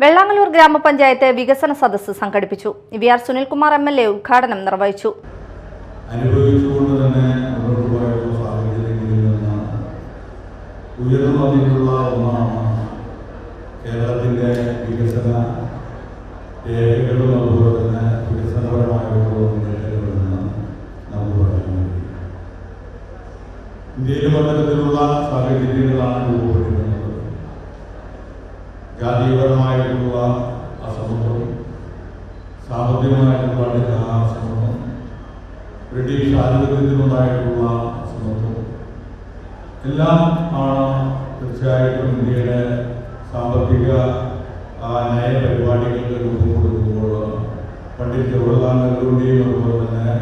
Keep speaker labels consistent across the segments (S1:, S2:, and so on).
S1: വെള്ളാങ്ങല്ലൂർ ഗ്രാമപഞ്ചായത്ത് വികസന സദസ്സ് സംഘടിപ്പിച്ചു. V R Sunilkumar M L A ഉദ്ഘാടനം നിർവഹിച്ചു.
S2: കഴിയും. ഇന്ത്യയിൽ സാഹചര്യങ്ങളാണ് രൂപപ്പെട്ടിരുന്നത് ജാതീയപരമായിട്ടുള്ള അസമത്വം സാമ്പത്തികമായിട്ടുള്ള അസമത്വം ബ്രിട്ടീഷ് ആധിപത്യത്തിനുണ്ടായിട്ടുള്ള അസമത്വം എല്ലാം ആണ് തീർച്ചയായിട്ടും ഇന്ത്യയുടെ സാമ്പത്തിക നയ പരിപാടികൾക്ക് രൂപം കൊടുക്കുമ്പോൾ പണ്ഡിറ്റ് ജവഹർലാൽ നെഹ്റുവിന്റെയും അതുപോലെ തന്നെ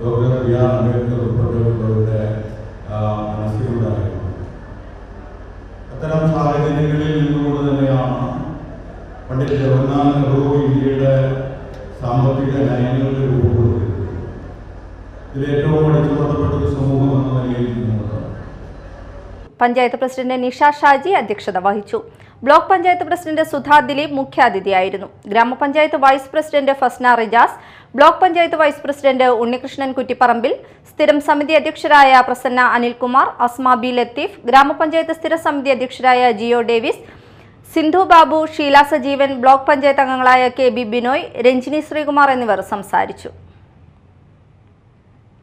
S2: ഡോക്ടർ ബി ആർ അംബേദ്കർ ഉൾപ്പെടെയുള്ളവരുടെ അത്തരം സാഹചര്യങ്ങളിൽ നിന്നുകൊണ്ട് തന്നെയാണ് പണ്ഡിറ്റ് ജവഹർലാൽ നെഹ്റു ഇന്ത്യയുടെ സാമ്പത്തിക നയങ്ങളുടെ രൂപം ഇതിലേറ്റവും അടിച്ചമർത്തപ്പെട്ട ഒരു സമൂഹം എന്ന നിലയിൽ
S1: പഞ്ചായത്ത് പ്രസിഡന്റ് നിഷ ഷാജി അധ്യക്ഷത വഹിച്ചു. Block panchayat president Sudha Dileep മുഖ്യാതിഥിയായിരുന്നു. Grama panchayat vice president Fasna Rijas block panchayat vice president Unnikrishnan Kuttipparambil സ്ഥിരം സമിതി അധ്യക്ഷരായ പ്രസന്ന അനിൽകുമാർ അസ്മാ ബി ലത്തീഫ് ഗ്രാമപഞ്ചായത്ത് സ്ഥിര സമിതി അധ്യക്ഷരായ ജിയോ ഡേവിസ് സിന്ധു ബാബു ഷീല സജീവൻ ബ്ലോക്ക് പഞ്ചായത്ത് അംഗങ്ങളായ കെ ബി ബിനോയ് രഞ്ജിനി ശ്രീകുമാർ എന്നിവർ സംസാരിച്ചു.